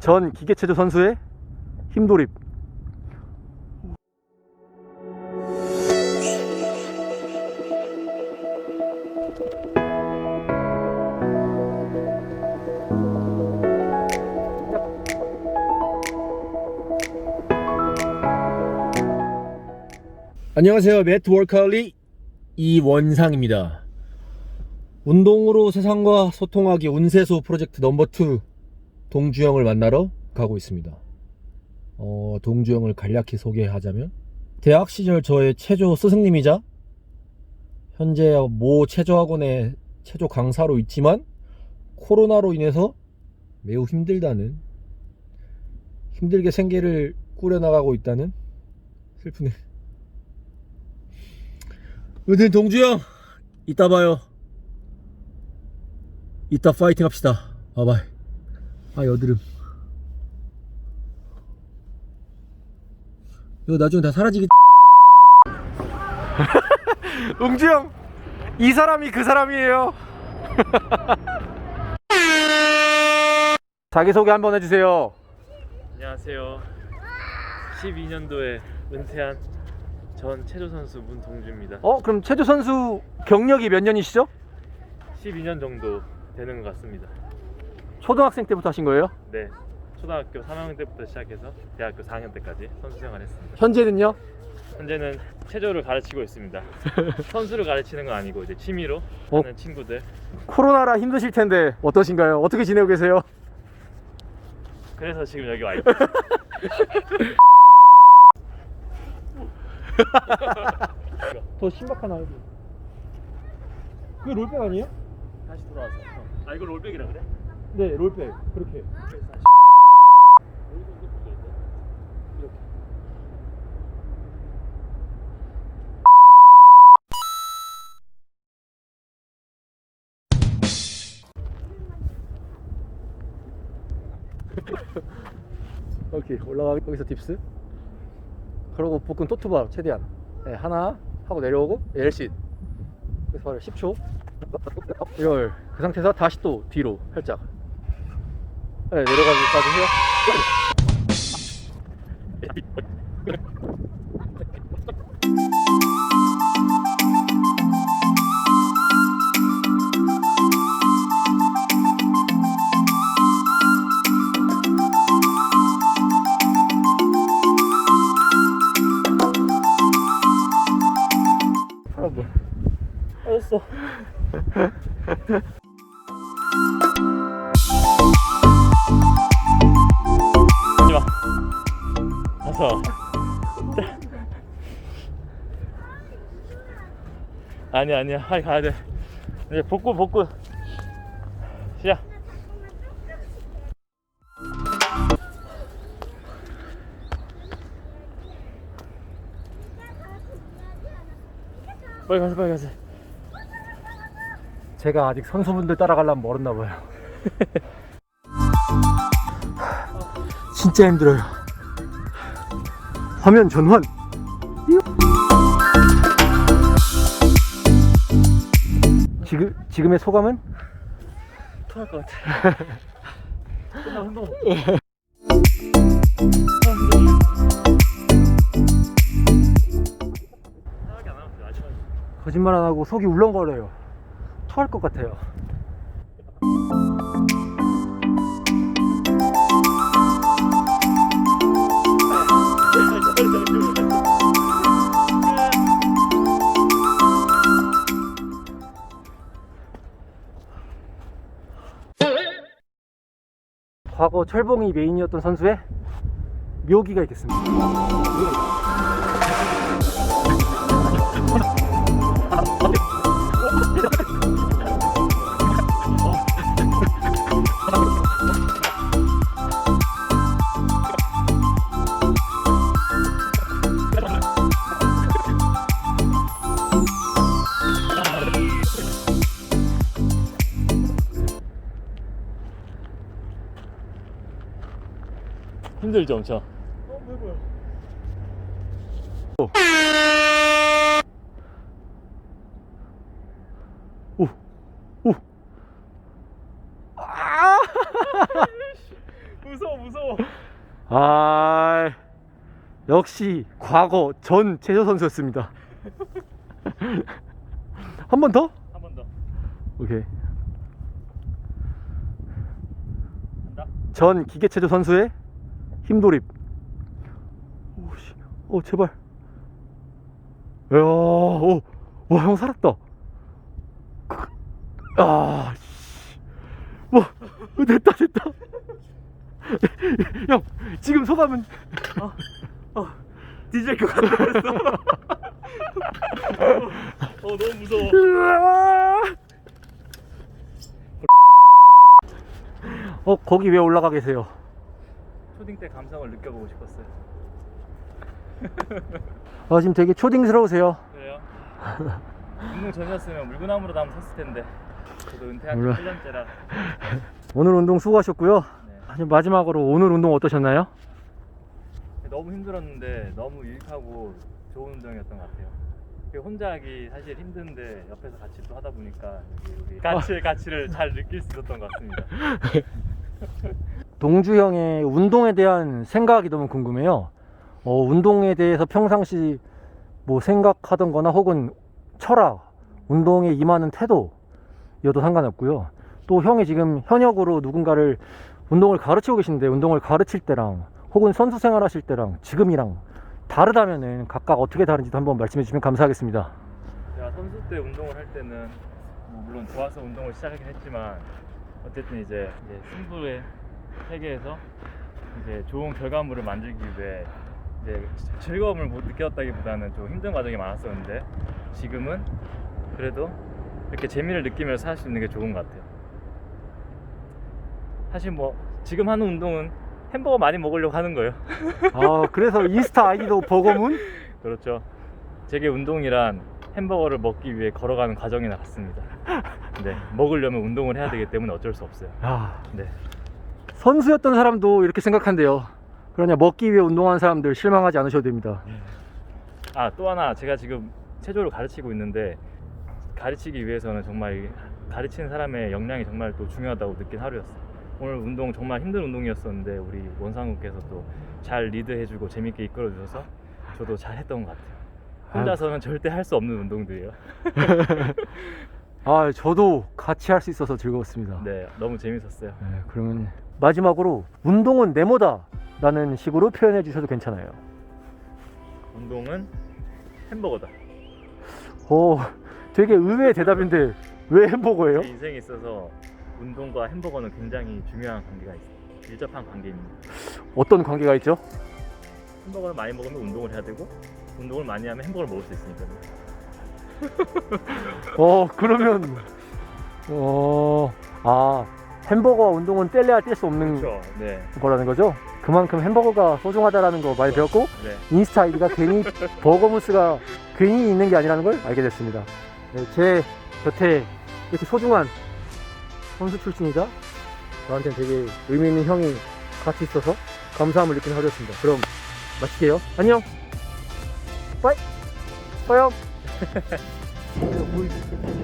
전 기계체조 선수의 힘돌입. 안녕하세요. 매트 월컬리 이원상입니다. 운동으로 세상과 소통하기 운세소 프로젝트 넘버 2 동주영을 만나러 가고 있습니다. 어, 동주영을 간략히 소개하자면 대학 시절 저의 체조 스승님이자 현재 모 체조학원의 체조 강사로 있지만 코로나로 인해서 매우 힘들다는 힘들게 생계를 꾸려나가고 있다는 슬프네. 여튼 동주영 이따 봐요. 이따 파이팅 합시다. 바이바이. 아 여드름. 이거 나중에 다 사라지겠. 웅주 형 이 사람이 그 사람이에요. 자기 소개 한번 해주세요. 안녕하세요. 12년도에 은퇴한 전 체조 선수 문동주입니다. 어 그럼 체조 선수 경력이 몇 년이시죠? 12년 정도 되는 것 같습니다. 초등학생 때부터 하신 거예요? 네. 초등학교 3학년 때부터 시작해서 대학교 4학년 때까지 선수 생활했습니다. 현재는요? 현재는 체조를 가르치고 있습니다. 선수를 가르치는 건 아니고 이제 취미로 어? 하는 친구들. 코로나라 힘드실 텐데 어떠신가요? 어떻게 지내고 계세요? 그래서 지금 여기 와 있고 더 신박한 아이디. 그게 롤백 아니에요? 다시 돌아와서. 아 이거 롤백이라 그래? 네, 롤백. 그렇게. 오케이 올라가 여기서 딥스. 그러고 복근 또투바 최대한. 네, 하나 하고 내려오고 엘시 그래서 바로 10초. 이걸 그 상태에서 다시 또 뒤로 살짝 네, 내려가기까지 해요 가서. 아니야 아니야 빨리 가야 돼. 이제 복구 복구. 시작. 빨리 가서 빨리 가서. 제가 아직 선수분들 따라가려면 멀었나 봐요 진짜 힘들어요 화면 전환 지금, 지금의 소감은? 토할 것 같아. 끝나 운동. 편하게 안 하면 돼, 마지막에. 거짓말 안 하고 속이 울렁거려요 토할 것 같아요 과거 철봉이 메인이었던 선수의 묘기가 있겠습니다 힘들죠 엄청. 오, 오. 아! 무서워 무서워. 아 역시 과거 전 체조 선수였습니다. 한 번 더? 한 번 더. 오케이. 간다. 전 기계 체조 선수의 힘돌입. 오씨, 오 제발. 야, 오, 와형 살았다. 아, 씨, 와 됐다 됐다. 형 지금 소감은? 뒤질 것 같았어. 어 너무 무서워. 어 거기 왜 올라가 계세요? 초딩 때 감성을 느껴보고 싶었어요. 아 지금 되게 초딩스러우세요. 그래요? 운동 전이었으면 물구나무로 담 섰을 텐데. 저도 은퇴한 지 몰라. 8년째라. 오늘 운동 수고하셨고요. 네. 마지막으로 오늘 운동 어떠셨나요? 너무 힘들었는데 너무 유익하고 좋은 운동이었던 것 같아요. 혼자 하기 사실 힘든데 옆에서 같이 또 하다 보니까 우리 가치의 가치를 잘 느낄 수 있었던 것 같습니다. 동주 형의 운동에 대한 생각이 너무 궁금해요. 어, 운동에 대해서 평상시 뭐 생각하던 거나 혹은 철학, 운동에 임하는 태도여도 상관없고요. 또 형이 지금 현역으로 누군가를 운동을 가르치고 계신데 운동을 가르칠 때랑 혹은 선수 생활 하실 때랑 지금이랑 다르다면은 각각 어떻게 다른지도 한번 말씀해 주시면 감사하겠습니다. 제가 선수 때 운동을 할 때는 뭐 물론 좋아서 운동을 시작하긴 했지만 어쨌든 이제, 이제 승부의 세계에서 이제 좋은 결과물을 만들기 위해 이제 즐거움을 못 느꼈다기보다는 좀 힘든 과정이 많았었는데 지금은 그래도 이렇게 재미를 느끼면서 할 수 있는 게 좋은 것 같아요. 사실 뭐 지금 하는 운동은 햄버거 많이 먹으려고 하는 거예요. 아, 그래서 인스타 아이디도 버거문? 그렇죠. 제게 운동이란 햄버거를 먹기 위해 걸어가는 과정이나 같습니다. 네, 먹으려면 운동을 해야 되기 때문에 어쩔 수 없어요. 아, 네, 선수였던 사람도 이렇게 생각한대요. 그러냐 먹기 위해 운동하는 사람들 실망하지 않으셔도 됩니다. 아 또 하나 제가 지금 체조를 가르치고 있는데 가르치기 위해서는 정말 이 가르치는 사람의 역량이 정말 또 중요하다고 느낀 하루였어요. 오늘 운동 정말 힘든 운동이었었는데 우리 원상국께서 또 잘 리드해주고 재밌게 이끌어주셔서 저도 잘했던 것 같아요. 혼자서는 절대 할 수 없는 운동들이에요. 아, 저도 같이 할 수 있어서 즐거웠습니다. 네, 너무 재밌었어요. 네, 그러면 마지막으로 운동은 네모다 라는 식으로 표현해 주셔도 괜찮아요. 운동은 햄버거다. 오, 되게 의외의 대답인데 왜 햄버거예요? 제 인생에 있어서 운동과 햄버거는 굉장히 중요한 관계가 있어요. 밀접한 관계입니다. 어떤 관계가 있죠? 햄버거를 많이 먹으면 운동을 해야 되고 운동을 많이 하면 햄버거를 먹을 수 있으니까요. 어, 그러면 어, 아, 햄버거와 운동은 뗄래야 뗄 수 없는 그렇죠. 네. 거라는 거죠? 그만큼 햄버거가 소중하다라는 거 많이 배웠고 네. 인스타 아이디가 괜히 버거무스가 괜히 있는 게 아니라는 걸 알게 됐습니다. 네, 제 곁에 이렇게 소중한 선수 출신이자 저한테는 되게 의미 있는 형이 같이 있어서 감사함을 느끼는 하루였습니다. 그럼 마칠게요. 안녕. 빠이. 빠이.